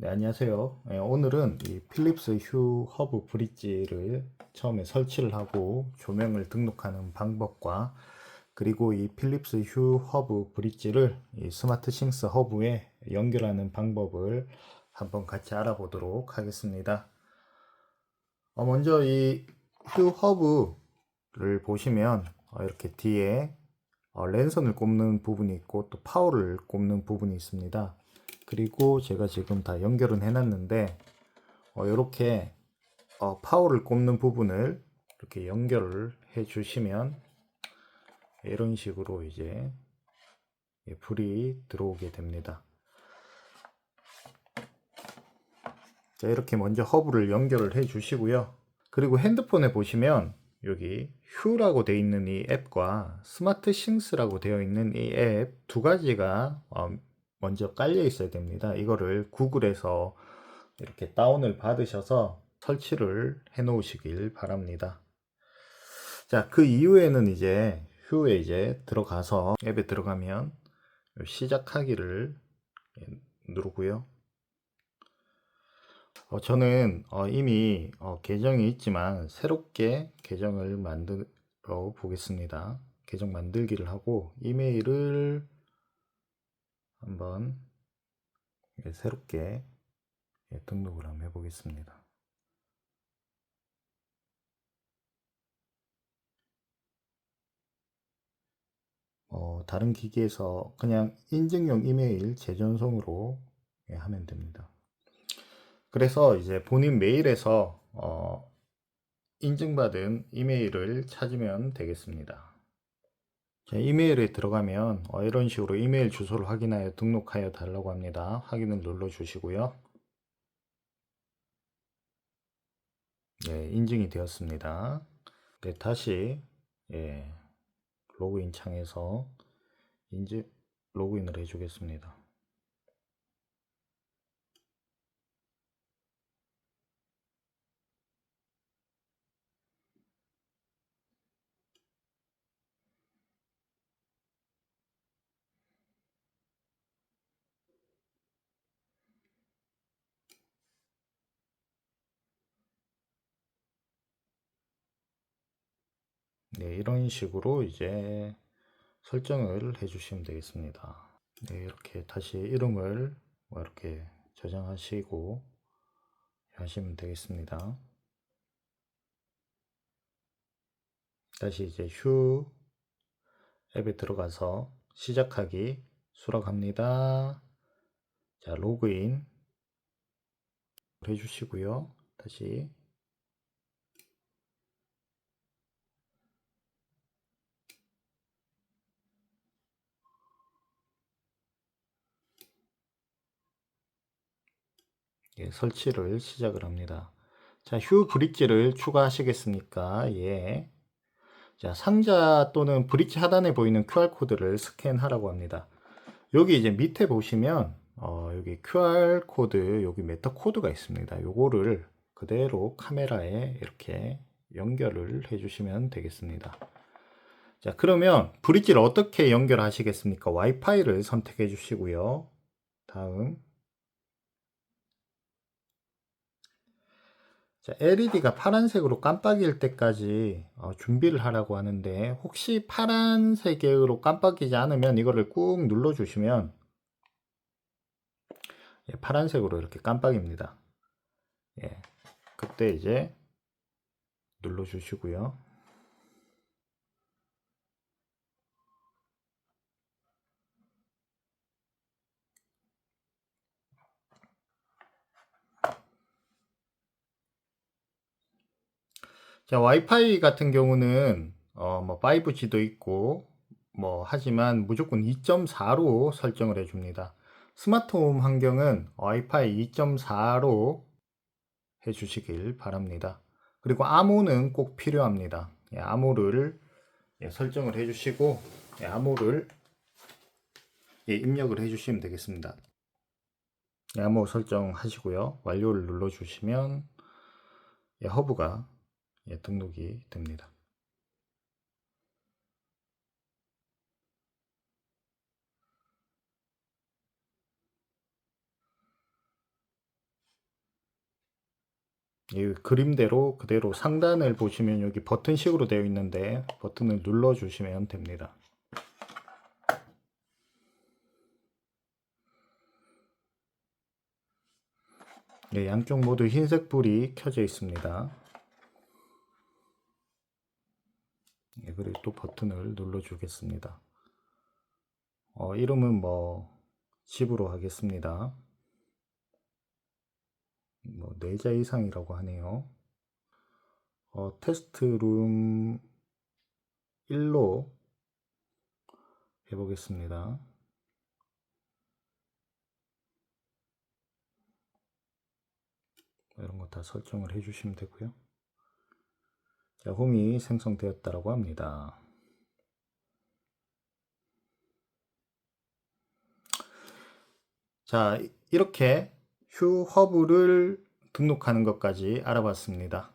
네, 안녕하세요. 예, 오늘은 이 필립스 휴 허브 브릿지를 처음에 설치를 하고 조명을 등록하는 방법과 그리고 이 필립스 휴 허브 브릿지를 이 스마트 싱스 허브에 연결하는 방법을 한번 같이 알아보도록 하겠습니다. 어, 먼저 이 휴 허브를 보시면 어, 이렇게 뒤에 어, 랜선을 꼽는 부분이 있고 또 파워를 꼽는 부분이 있습니다. 그리고 제가 지금 다 연결은 해놨는데 어, 이렇게 어, 파워를 꼽는 부분을 이렇게 연결을 해 주시면 이런 식으로 이제 예, 불이 들어오게 됩니다. 자, 이렇게 먼저 허브를 연결을 해 주시고요. 그리고 핸드폰에 보시면 여기 휴라고 되어 있는 이 앱과 스마트 싱스라고 되어 있는 이 앱 두 가지가 어, 먼저 깔려 있어야 됩니다. 이거를 구글에서 이렇게 다운을 받으셔서 설치를 해 놓으시길 바랍니다. 자, 그 이후에는 이제 휴에 이제 들어가서 앱에 들어가면 시작하기를 누르고요. 어, 저는 어, 이미 어, 계정이 있지만 새롭게 계정을 만들어 보겠습니다. 계정 만들기를 하고 이메일을 한번 예, 새롭게 예, 등록을 한번 해보겠습니다. 어, 다른 기기에서 그냥 인증용 이메일 재전송으로 예, 하면 됩니다. 그래서 이제 본인 메일에서 어, 인증받은 이메일을 찾으면 되겠습니다. 자, 이메일에 들어가면 어, 이런 식으로 이메일 주소를 확인하여 등록하여 달라고 합니다. 확인을 눌러 주시고요. 네, 인증이 되었습니다. 네, 다시 예, 로그인 창에서 인증 로그인을 해 주겠습니다. 네, 이런 식으로 이제 설정을 해주시면 되겠습니다. 네, 이렇게 다시 이름을 뭐 이렇게 저장하시고 하시면 되겠습니다. 다시 이제 휴 앱에 들어가서 시작하기 수락합니다. 자, 로그인 해주시고요. 다시 예, 설치를 시작을 합니다. 자, 휴 브릿지를 추가하시겠습니까? 예. 자, 상자 또는 브릿지 하단에 보이는 QR코드를 스캔하라고 합니다. 여기 이제 밑에 보시면, 어, 여기 QR코드, 여기 메타 코드가 있습니다. 요거를 그대로 카메라에 이렇게 연결을 해주시면 되겠습니다. 자, 그러면 브릿지를 어떻게 연결하시겠습니까? 와이파이를 선택해 주시고요. 다음. 자, LED가 파란색으로 깜빡일 때까지 어, 준비를 하라고 하는데 혹시 파란색으로 깜빡이지 않으면 이거를 꾹 눌러 주시면 예, 파란색으로 이렇게 깜빡입니다. 예, 그때 이제 눌러 주시고요. 자, 와이파이 같은 경우는 어, 뭐 5G도 있고 뭐 하지만 무조건 2.4로 설정을 해 줍니다. 스마트홈 환경은 와이파이 2.4로 해 주시길 바랍니다. 그리고 암호는 꼭 필요합니다. 예, 암호를 예, 설정을 해 주시고 예, 암호를 예, 입력을 해 주시면 되겠습니다. 예, 암호 설정하시고요. 완료를 눌러 주시면 예, 허브가 예, 등록이 됩니다. 이 그림대로 그대로 상단을 보시면 여기 버튼식으로 되어 있는데 버튼을 눌러 주시면 됩니다. 네, 양쪽 모두 흰색 불이 켜져 있습니다. 네, 그리고 또 버튼을 눌러 주겠습니다. 어, 이름은 뭐 집으로 하겠습니다. 뭐 4자 이상이라고 하네요. 어, 테스트룸 1로 해보겠습니다. 이런 거 다 설정을 해주시면 되고요. 자, 홈이 생성되었다라고 합니다. 자, 이렇게 휴 허브를 등록하는 것까지 알아봤습니다.